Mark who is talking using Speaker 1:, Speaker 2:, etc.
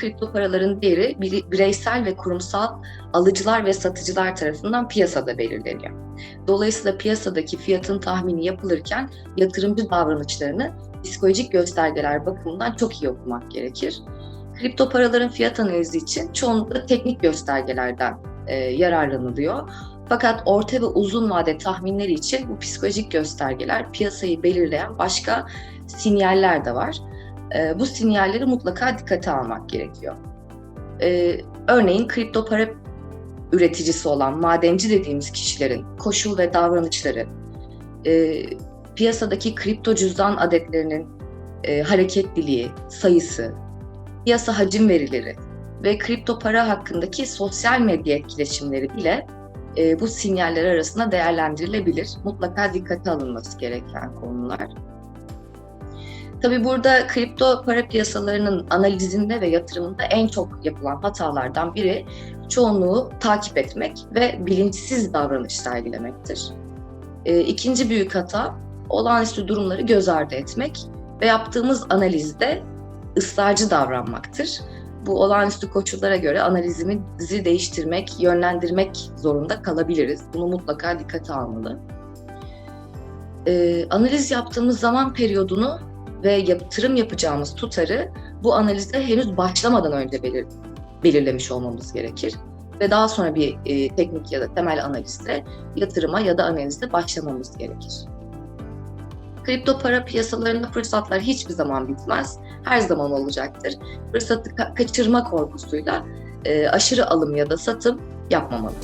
Speaker 1: kripto paraların değeri bire- bireysel ve kurumsal alıcılar ve satıcılar tarafından piyasada belirleniyor. Dolayısıyla piyasadaki fiyatın tahmini yapılırken yatırımcı davranışlarını psikolojik göstergeler bakımından çok iyi okumak gerekir. Kripto paraların fiyat analizi için çoğunlukla teknik göstergelerden e, yararlanılıyor. Fakat orta ve uzun vade tahminleri için bu psikolojik göstergeler piyasayı belirleyen başka sinyaller de var. E, bu sinyalleri mutlaka dikkate almak gerekiyor. E, örneğin kripto para üreticisi olan madenci dediğimiz kişilerin koşul ve davranışları, e, piyasadaki kripto cüzdan adetlerinin e, hareketliliği, sayısı, piyasa hacim verileri ve kripto para hakkındaki sosyal medya etkileşimleri bile e, bu sinyaller arasında değerlendirilebilir. Mutlaka dikkate alınması gereken konular. Tabii burada kripto para piyasalarının analizinde ve yatırımında en çok yapılan hatalardan biri çoğunluğu takip etmek ve bilinçsiz davranış sergilemektir. E, ikinci büyük hata olağanüstü durumları göz ardı etmek ve yaptığımız analizde ısrarcı davranmaktır. Bu olağanüstü koşullara göre analizimizi değiştirmek, yönlendirmek zorunda kalabiliriz. Bunu mutlaka dikkate almalı. Ee, analiz yaptığımız zaman periyodunu ve yatırım yapacağımız tutarı bu analizde henüz başlamadan önce belir belirlemiş olmamız gerekir. Ve daha sonra bir e, teknik ya da temel analizde yatırıma ya da analize başlamamız gerekir. Kripto para piyasalarında fırsatlar hiçbir zaman bitmez. Her zaman olacaktır. Fırsatı ka- kaçırma korkusuyla e, aşırı alım ya da satım yapmamalı.